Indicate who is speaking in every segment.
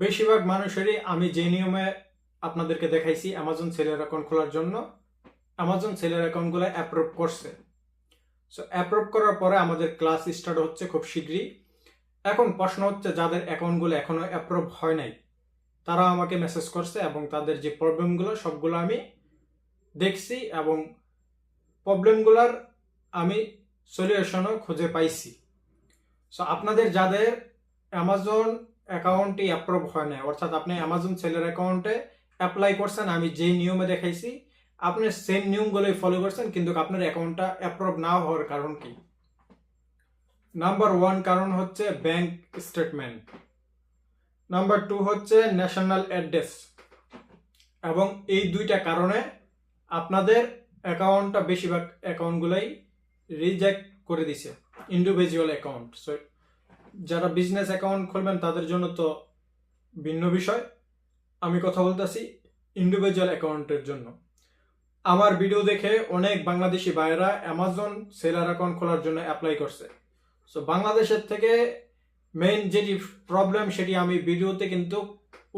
Speaker 1: বেশিরভাগ মানুষেরই আমি যে নিয়মে আপনাদেরকে দেখাইছি অ্যামাজন সেলের অ্যাকাউন্ট খোলার জন্য অ্যামাজন সেলের অ্যাকাউন্টগুলো অ্যাপ্রুভ করছে। সো অ্যাপ্রুভ করার পরে আমাদের ক্লাস স্টার্ট হচ্ছে খুব শীঘ্রই। এখন প্রশ্ন হচ্ছে, যাদের অ্যাকাউন্টগুলো এখনও অ্যাপ্রুভ হয় নাই তারা আমাকে মেসেজ করছে এবং তাদের যে প্রবলেমগুলো সবগুলো আমি দেখছি এবং প্রবলেমগুলোর আমি সলিউশনও খুঁজে পাইছি। সো আপনাদের যাদের অ্যামাজন অ্যাকাউন্টটি অ্যাপ্রুভ হয় না অর্থাৎ আপনি অ্যামাজন সেলের অ্যাকাউন্টে অ্যাপ্লাই করছেন, আমি যেই নিয়মে দেখাইছি, আপনি সেম নিয়মগুলোই ফলো করছেন, কিন্তু আপনার অ্যাকাউন্টটা অ্যাপ্রুভ না হওয়ার কারণ কি? নাম্বার ওয়ান কারণ হচ্ছে ব্যাংক স্টেটমেন্ট নাম্বার টু হচ্ছে ন্যাশনাল অ্যাড্রেস এবং এই দুইটা কারণে আপনাদের অ্যাকাউন্টটা বেশিরভাগ অ্যাকাউন্টগুলোই রিজেক্ট করে দিছে ইন্ডিভিজুয়াল অ্যাকাউন্ট সো যারা বিজনেস অ্যাকাউন্ট খুলবেন, তাদের জন্য তো ভিন্ন বিষয়। আমি কথা বলতেছি ইন্ডিভিজুয়াল অ্যাকাউন্টের জন্য। আমার ভিডিও দেখে অনেক বাংলাদেশি ভাইয়েরা অ্যামাজন সেলার অ্যাকাউন্ট খোলার জন্য অ্যাপ্লাই করছে। সো বাংলাদেশের থেকে মেইন যেটি প্রবলেম সেটি আমি ভিডিওতে কিন্তু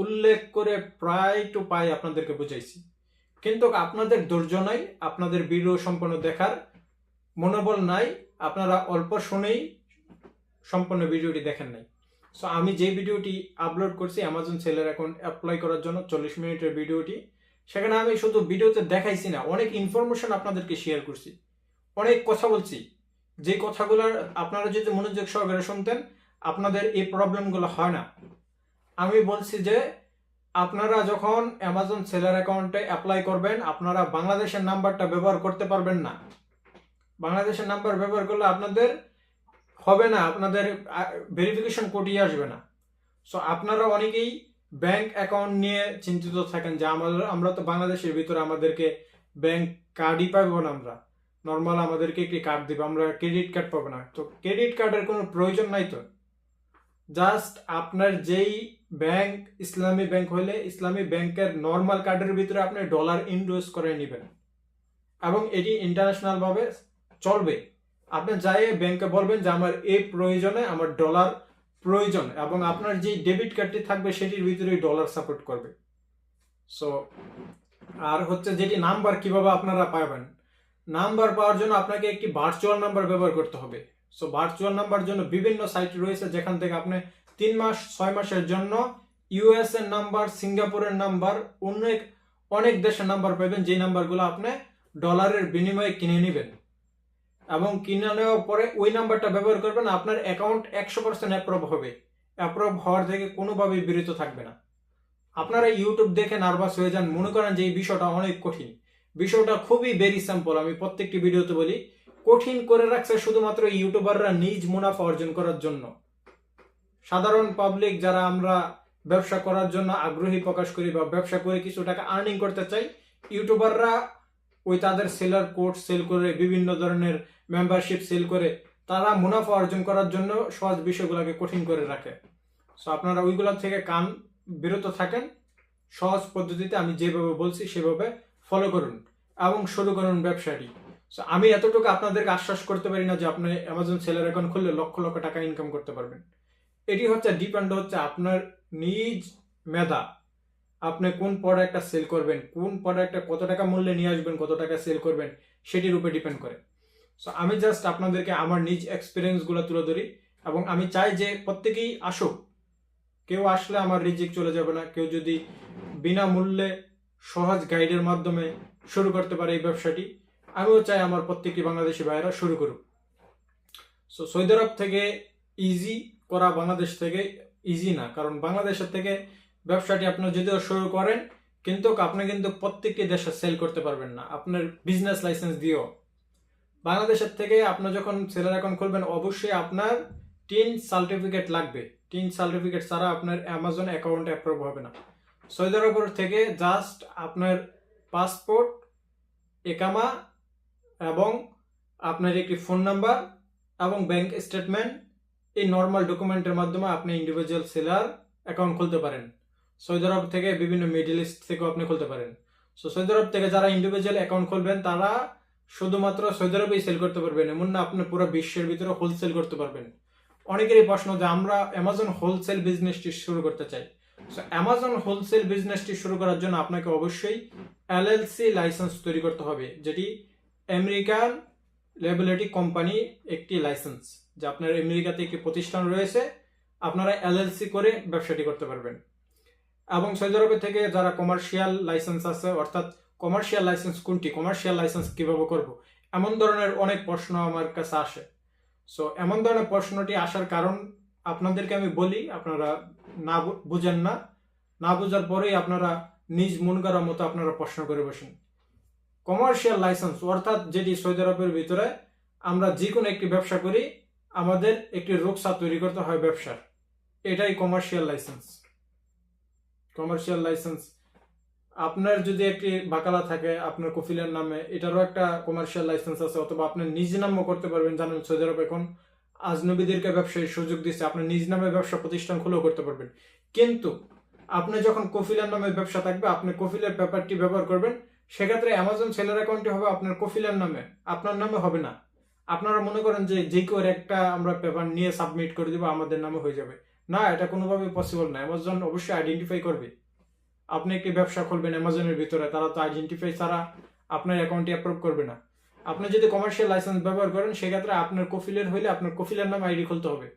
Speaker 1: উল্লেখ করে প্রায় টু পাই আপনাদেরকে বুঝাইছি। কিন্তু আপনাদের ধৈর্য নাই, আপনাদের ভিডিও সম্পূর্ণ দেখার মনোবল নাই, আপনারা অল্প শুনেই সম্পূর্ণ ভিডিওটি দেখেন নাই। সো আমি যে ভিডিওটি আপলোড করছি অ্যামাজন সেলের অ্যাকাউন্ট অ্যাপ্লাই করার জন্য চল্লিশ মিনিটের ভিডিওটি। সেখানে আমি শুধু ভিডিওতে দেখাইছি না, অনেক ইনফরমেশন আপনাদেরকে শেয়ার করছি। অনেক কথা বলছি। যে কথাগুলোর আপনারা যদি মনোযোগ সহকারে শুনতেন, আপনাদের এই প্রবলেমগুলো হয় না। আমি বলছি যে, আপনারা যখন অ্যামাজন সেলার অ্যাকাউন্টে অ্যাপ্লাই করবেন, আপনারা বাংলাদেশের নাম্বারটা ব্যবহার করতে পারবেন না। বাংলাদেশের নাম্বার ব্যবহার করলে আপনাদের হবে না, আপনাদের ভেরিফিকেশন কোডই আসবে না। সো আপনারা অনেকেই ব্যাংক অ্যাকাউন্ট নিয়ে চিন্তিত থাকেন যে আমাদের আমরা তো বাংলাদেশের ভিতরে আমাদেরকে ব্যাংক কার্ডই পাবো না আমরা। নর্মাল আমাদেরকে একটি কার্ড দিবে, আমরা ক্রেডিট কার্ড পাবো না। তো ক্রেডিট কার্ডের কোনো প্রয়োজন নাই তো। জাস্ট আপনার যেই ব্যাংক ইসলামী ব্যাংক হলে ইসলামী ব্যাংকের নর্মাল কার্ডের ভিতরে আপনি ডলার ইনভেস্ট করে নেবেন। এবং এটি ইন্টারন্যাশনালভাবে চলবে। আপনি যাই ব্যাংকে বলবেন যে আমার এই প্রয়োজনে, আমার ডলার প্রয়োজন এবং আপনার যে ডেবিট কার্ডটি থাকবে সেটির ভিতরে ডলার সাপোর্ট করবে। সো আর হচ্ছে যেটি নাম্বার কীভাবে আপনারা পাবেন? নাম্বার পাওয়ার জন্য আপনাকে একটি ভার্চুয়াল নাম্বার ব্যবহার করতে হবে। সো ভার্চুয়াল নাম্বার জন্য বিভিন্ন সাইট রয়েছে যেখান থেকে আপনি তিন মাস, ছয় মাসের জন্য ইউএস এর নাম্বার সিঙ্গাপুরের নাম্বার অনেক অনেক দেশের নাম্বার পাবেন যে নাম্বারগুলো আপনি ডলারের বিনিময়ে কিনে নেবেন। এবং কিনে নেওয়ার পরে ওই নাম্বারটা ব্যবহার করবেন, আপনার অ্যাকাউন্ট একশো পার্সেন্ট অ্যাপ্রুভ হবে। অ্যাপ্রুভ হওয়ার থেকে কোনোভাবেই বিরত থাকবে না। আপনারা ইউটিউব দেখে নার্ভাস হয়ে যান, মনে করেন যে এই বিষয়টা অনেক কঠিন। বিষয়টা খুবই ভেরি সিম্পল আমি প্রত্যেকটি ভিডিওতে বলি। কঠিন করে রাখছে শুধুমাত্র ইউটিউবাররা নিজ মুনাফা অর্জন করার জন্য। সাধারণ পাবলিক যারা আমরা ব্যবসা করার জন্য আগ্রহী প্রকাশ করি বা ব্যবসা করে কিছু টাকা আর্নিং করতে চাই ইউটিউবাররা ওই তাদের সেলার কোড সেল করে বিভিন্ন ধরনের মেম্বারশিপ সেল করে, তারা মুনাফা অর্জন করার জন্য সহজ বিষয়গুলোকে কঠিন করে রাখে। সো আপনারা ওইগুলো থেকে কান বিরত থাকেন। সহজ পদ্ধতিতে আমি যেভাবে বলছি সেভাবে ফলো করুন এবং শুরু করুন ব্যবসাটি। সো আমি এতটুকু আপনাদেরকে আশ্বাস করতে পারি না যে আপনি অ্যামাজন সেলার অ্যাকাউন্ট খুললে লক্ষ লক্ষ টাকা ইনকাম করতে পারবেন। এটি হচ্ছে ডিপেন্ড হচ্ছে আপনার নিজ মেধা। আপনি কোন প্রোডাক্টটা সেল করবেন, কোন প্রোডাক্টটা কত টাকা মূল্যে নিয়ে আসবেন, কত টাকা সেল করবেন, সেটির উপরে ডিপেন্ড করে। সো আমি জাস্ট আপনাদেরকে আমার নিজ এক্সপিরিয়েন্সগুলো তুলে ধরি এবং আমি চাই যে প্রত্যেকেই আসুক। কেউ আসলে আমার রিজিক চলে যাবে না, কেউ যদি বিনামূল্যে সহজ গাইডের মাধ্যমে শুরু করতে পারে এই ব্যবসাটি, আমিও চাই আমার প্রত্যেকটি বাংলাদেশি ভাইয়েরা শুরু করুক। সো সৌদি আরব থেকে ইজি করা বাংলাদেশ থেকে ইজি না, কারণ বাংলাদেশের থেকে ব্যবসাটি আপনি যদিও শুরু করেন, কিন্তু আপনি কিন্তু প্রত্যেকটি দেশে সেল করতে পারবেন না। আপনার বিজনেস লাইসেন্স দিয়েও। বাংলাদেশের থেকে আপনি যখন সেলার অ্যাকাউন্ট খুলবেন, অবশ্যই আপনার টিন সার্টিফিকেট লাগবে। টিন সার্টিফিকেট ছাড়া আপনার অ্যামাজন অ্যাকাউন্ট অ্যাপ্রুভ হবে না। সৌদি আরবের থেকে জাস্ট আপনার পাসপোর্ট একামা এবং আপনার একটি ফোন নাম্বার এবং ব্যাংক স্টেটমেন্ট এই নর্মাল ডকুমেন্টের মাধ্যমে আপনি ইন্ডিভিজুয়াল সেলার অ্যাকাউন্ট খুলতে পারেন। সৌদি আরব থেকে বিভিন্ন মিডল ইস্ট থেকেও আপনি খুলতে পারেন। সো সৌদি আরব থেকে যারা ইন্ডিভিজুয়াল অ্যাকাউন্ট খুলবেন, তারা শুধুমাত্র সৌদি আরবেই সেল করতে পারবেন, এমন না, আপনি পুরো বিশ্বের ভিতরে হোলসেল করতে পারবেন। অনেকেরই প্রশ্ন যে, আমরা অ্যামাজন হোলসেল বিজনেসটি শুরু করতে চাই। সো অ্যামাজন হোলসেল বিজনেসটি শুরু করার জন্য আপনাকে অবশ্যই এলএলসি লাইসেন্স তৈরি করতে হবে, যেটি আমেরিকান লেবিলিটি কোম্পানি একটি লাইসেন্স যা আপনার আমেরিকাতে একটি প্রতিষ্ঠান রয়েছে, আপনারা এলএলসি করে ব্যবসাটি করতে পারবেন। এবং সৌদি আরবের থেকে যারা কমার্শিয়াল লাইসেন্স আছে, অর্থাৎ কমার্শিয়াল লাইসেন্স কোনটি কমার্শিয়াল লাইসেন্স কীভাবে করব, এমন ধরনের অনেক প্রশ্ন আমার কাছে আসে। সো এমন ধরনের প্রশ্নটি আসার কারণ আপনাদেরকে আমি বলি, আপনারা না বুঝেন না। না বোঝার পরেই আপনারা নিজ মন করার মতো আপনারা প্রশ্ন করে বসেন। কমার্শিয়াল লাইসেন্স অর্থাৎ যেটি সৌদি আরবের ভিতরে আমরা যে কোনো একটি ব্যবসা করি, আমাদের একটি রোকসা তৈরি করতে হয় ব্যবসার। এটাই কমার্শিয়াল লাইসেন্স কমার্শিয়াল লাইসেন্স আপনার যদি একটি বাকালা থাকে, আপনার কফিলের নামে, এটারও একটা কমার্শিয়াল লাইসেন্স আছে, অথবা আপনি নিজ নামও করতে পারবেন, জানেন সৌদি আরব এখন আজনবীদেরকে ব্যবসায় সুযোগ দিচ্ছে আপনি নিজ নামে ব্যবসা প্রতিষ্ঠান খুলেও করতে পারবেন। কিন্তু আপনি যখন কফিলের নামে ব্যবসা থাকবে, আপনি কফিলের পেপারটি ব্যবহার করবেন, সেক্ষেত্রে অ্যামাজন সেলার অ্যাকাউন্টটি হবে আপনার কফিলের নামে, আপনার নামে হবে না। আপনারা মনে করেন যে যে কেউ একটা আমরা পেপার নিয়ে সাবমিট করে দিব, আমাদের নামে হয়ে যাবে। না, এটা কোনোভাবে পসিবল না। অ্যামাজন অবশ্যই আইডেন্টিফাই করবে। আপনি একটি ব্যবসা খুলবেন অ্যামাজনের ভিতরে, তারা তো আইডেন্টিফাই ছাড়া আপনার অ্যাকাউন্টটি অ্যাপ্রুভ করবে না। আপনি যদি কমার্শিয়াল লাইসেন্স ব্যবহার করেন, সেক্ষেত্রে আপনার কফিলের হইলে আপনার কফিলের নাম আইডি খুলতে হবে।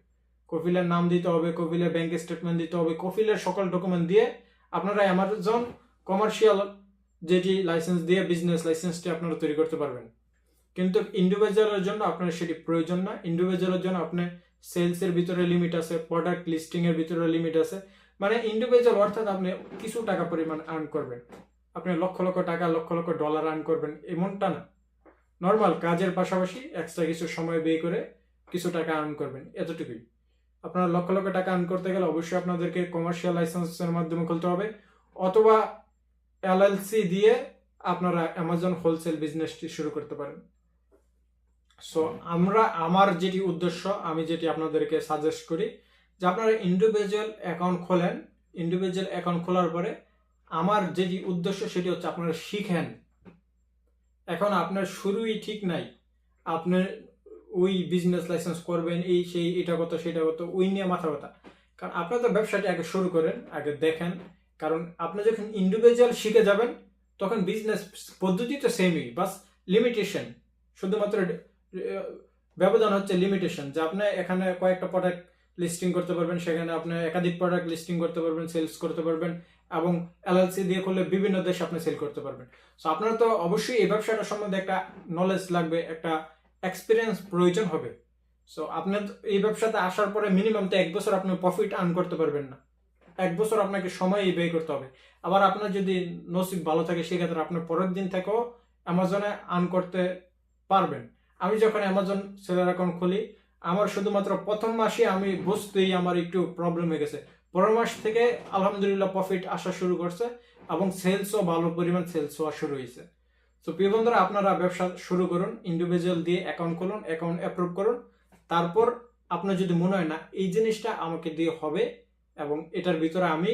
Speaker 1: কফিলের নাম দিতে হবে, কফিলের ব্যাংক স্টেটমেন্ট দিতে হবে, কফিলের সকল ডকুমেন্ট দিয়ে আপনারা অ্যামাজন কমার্শিয়াল যেটি লাইসেন্স দিয়ে বিজনেস লাইসেন্সটি আপনারা তৈরি করতে পারবেন। কিন্তু ইন্ডিভিজুয়ালের জন্য আপনার সেটি প্রয়োজন না। ইন্ডিভিজুয়ালের জন্য আপনার সেলসের ভিতরে লিমিট আছে প্রোডাক্ট লিস্টিং এর ভিতরে লিমিট আছে। মানে ইন্ডিভিজুয়াল অর্থাৎ আপনি কিছু টাকা পরিমাণ আর্ন করবেন। আপনি লক্ষ লক্ষ টাকা, লক্ষ লক্ষ ডলার আর্ন করবেন, এমনটা না। নর্মাল কাজের পাশাপাশি এক্সট্রা কিছু সময় ব্যয় করে কিছু টাকা আর্ন করবেন, এতটুকুই। আপনারা লক্ষ লক্ষ টাকা আর্ন করতে গেলে অবশ্যই আপনাদেরকে কমার্শিয়াল লাইসেন্সের মাধ্যমে খুলতে হবে। অথবা এলএলসি দিয়ে আপনারা অ্যামাজন হোলসেল বিজনেসটি শুরু করতে পারেন। সো আমরা আমার যেটি উদ্দেশ্য আমি যেটি আপনাদেরকে সাজেস্ট করি যে আপনারা ইন্ডিভিজুয়াল অ্যাকাউন্ট খোলেন। ইন্ডিভিজুয়াল অ্যাকাউন্ট খোলার পরে আমার যেটি উদ্দেশ্য সেটি হচ্ছে আপনারা শিখেন। এখন আপনার শুরুই ঠিক নাই। আপনি ওই বিজনেস লাইসেন্স করবেন এই সেই এটা কত সেটা কত ওই নিয়ে মাথা ব্যথা। কারণ আপনার তো ব্যবসাটি আগে শুরু করেন আগে দেখেন। কারণ আপনি যখন ইন্ডিভিজুয়াল শিখে যাবেন তখন বিজনেস পদ্ধতি তো সেমই বাস লিমিটেশন শুধুমাত্র ব্যবধান হচ্ছে লিমিটেশন যে আপনি এখানে কয়েকটা প্রোডাক্ট লিস্টিং করতে পারবেন, সেখানে আপনি একাধিক প্রোডাক্ট লিস্টিং করতে পারবেন সেলস করতে পারবেন এবং এলএলসি দিয়ে করলে বিভিন্ন দেশে আপনি সেল করতে পারবেন। সো আপনার তো অবশ্যই এই ব্যবসাটা সম্বন্ধে একটা নলেজ লাগবে, একটা এক্সপিরিয়েন্স প্রয়োজন হবে। সো আপনার এই ব্যবসাতে আসার পরে মিনিমাম তো এক বছর আপনি প্রফিট আর্ন করতে পারবেন না। এক বছর আপনাকে সময় ব্যয় করতে হবে। আবার আপনার যদি নসিব ভালো থাকে, সেক্ষেত্রে আপনার পরের দিন থেকেও অ্যামাজনে আর্ন করতে পারবেন। আমি যখন অ্যামাজন সেলার অ্যাকাউন্ট খুলি, আমার শুধুমাত্র প্রথম মাসে আমি বুঝতেই আমার একটু প্রবলেম হয়ে গেছে। পরের মাস থেকে আলহামদুলিল্লাহ প্রফিট আসা শুরু করছে এবং সেলসও ভালো পরিমাণ সেলস হওয়া শুরু হয়েছে। তো প্রিয় বন্ধুরা, আপনারা ব্যবসা শুরু করুন ইন্ডিভিজুয়াল দিয়ে অ্যাকাউন্ট খুলুন অ্যাকাউন্ট অ্যাপ্রুভ করুন। তারপর আপনার যদি মনে হয় না, এই জিনিসটা আমাকে দিয়ে হবে এবং এটার ভিতরে আমি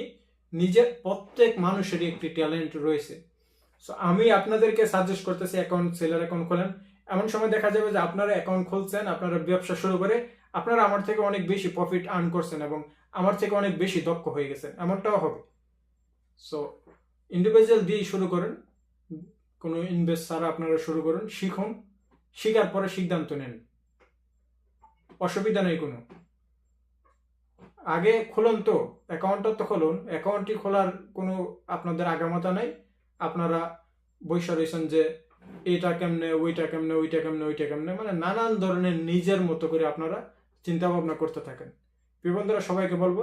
Speaker 1: নিজের প্রত্যেক মানুষেরই একটি ট্যালেন্ট রয়েছে। সো আমি আপনাদেরকে সাজেস্ট করতেছি অ্যাকাউন্ট সেলার অ্যাকাউন্ট খোলেন। এমন সময় দেখা যাবে যে আপনারা অ্যাকাউন্ট খুলছেন, আপনারা ব্যবসা শুরু করে আপনারা আমার থেকে অনেক বেশি প্রফিট আর্ন করছেন এবং আমার থেকে অনেক বেশি দক্ষ হয়ে গেছেন। এমনটাও হবে। সো ইন্ডিভিজুয়াল দিয়েই শুরু করেন। কোনো ইনভেস্ট ছাড়া আপনারা শুরু করুন, শিখুন। শিখার পরে সিদ্ধান্ত নেন। অসুবিধা নেই কোনো। আগে খুলুন তো অ্যাকাউন্টটা তো খুলুন। অ্যাকাউন্টটি খোলার কোনো আপনাদের আগামাতা নেই। আপনারা বৈশা রয়েছেন যে এটা কেমনে, ওইটা কেমনে ওইটা কেমনে ওইটা কেমনে মানে নানান ধরনের নিজের মতো করে আপনারা চিন্তা ভাবনা করতে থাকেন। বন্ধুরা, সবাইকে বলব,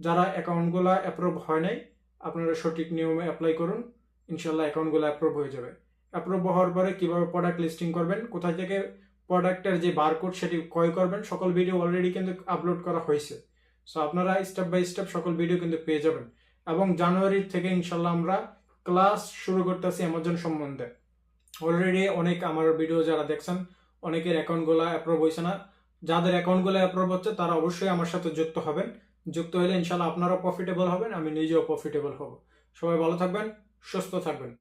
Speaker 1: যারা অ্যাকাউন্টগুলো অ্যাপ্রুভ হয় নাই, আপনারা সঠিক নিয়মে অ্যাপ্লাই করুন ইনশাল্লাহ অ্যাকাউন্টগুলো অ্যাপ্রুভ হয়ে যাবে। অ্যাপ্রুভ হওয়ার পরে কীভাবে প্রোডাক্ট লিস্টিং করবেন, কোথা থেকে প্রোডাক্টের যে বারকোড সেটি ক্রয় করবেন, সকল ভিডিও অলরেডি কিন্তু আপলোড করা হয়েছে। সো আপনারা স্টেপ বাই স্টেপ সকল ভিডিও কিন্তু পেয়ে যাবেন। এবং জানুয়ারি থেকে ইনশাল্লাহ আমরা ক্লাস শুরু করতেছি অ্যামাজন সম্বন্ধে। অলরেডি অনেক আমার ভিডিও যারা দেখছেন, অনেকের অ্যাকাউন্টগুলো অ্যাপ্রুভ হয়েছে না। যাদের অ্যাকাউন্টগুলো অ্যাপ্রুভ হচ্ছে, তারা অবশ্যই আমার সাথে যুক্ত হবেন। যুক্ত হলে ইনশাল্লাহ আপনারাও প্রফিটেবল হবেন, আমি নিজেও প্রফিটেবল হব। সবাই ভালো থাকবেন, সুস্থ থাকবেন।